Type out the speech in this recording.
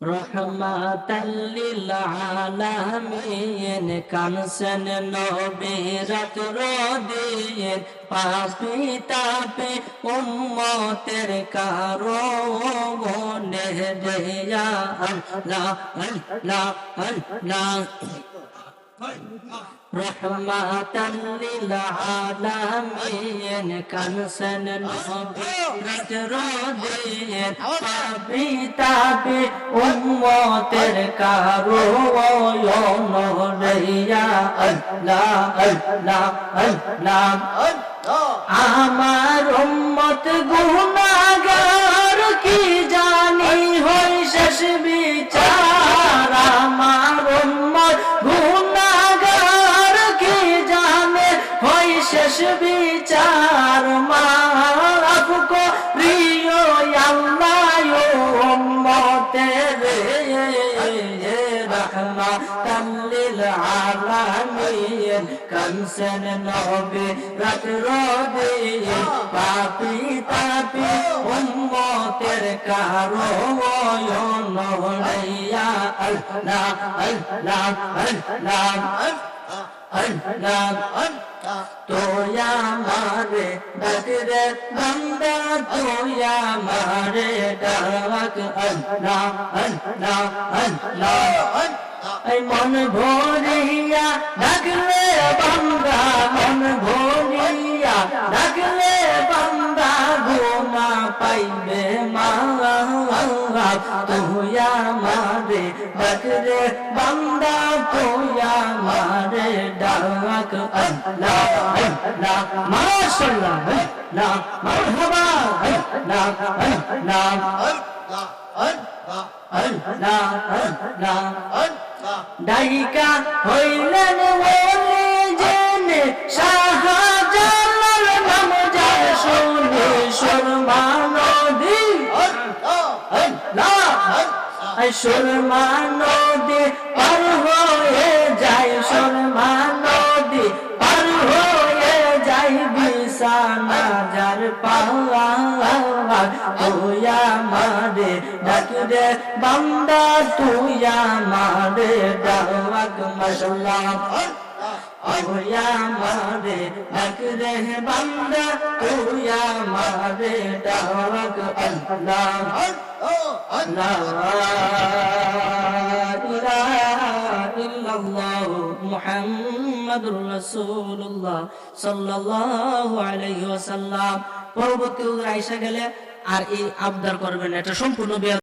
রহমাতাল্লিল আলামিন কানসেন নবী রাত রদিন পাপি তাপি উম্মতের কারও বনে দেয়া আল্লাহ আল্লাহ আল্লাহ। রহমাতাল্লিল আলামিন কানসেন নবী রাত রদিন পাপি তাপি উম্মতের কারও আল্লাহ আল্লাহ আমার উম্মত গুনাহগার বিচার মাফ করিও আল্লাহ উম্মতের রহমাতাল লিল আলামিন। কানসেন নবী রাত রদিন পাপি তাপি উম্মতের কারও নহইয়া আল্লাহ আল্লাহ আল্লাহ আল্লাহ। তোয়া মারে ডাকরে বন্দা মন ভরিয়া ডাকলে বান্দা মন গোনা পাইবে মা তুয়া মারে ডাকলে বান্দা তুয়া মারে ডাক। আল্লাহ আল্লাহ, মাশাআল্লাহ, আল্লাহ, মারহাবা, আল্লাহ আল্লাহ ডাইকা হইলেন ওলি জেনে শাহজালাল সুরমা নদী পার হয়ে যায় সুরমা নদী পার হয়ে যায়, বিছানা যার পাওয়া তুয়া মারে ডাক রে বান্দা তুয়া মারে ডাক মশলা তুয়া মারে ডাক রে বান্দা তুয়া মারে ডাক আল্লাহ মুহাম্মাদুর রাসূলুল্লাহ সাল্লাল্লাহু আলাইহি ওয়াসাল্লাম। পরবর্তী আয়েশা গেলে আর এই আবদার করবেন এটা সম্পূর্ণ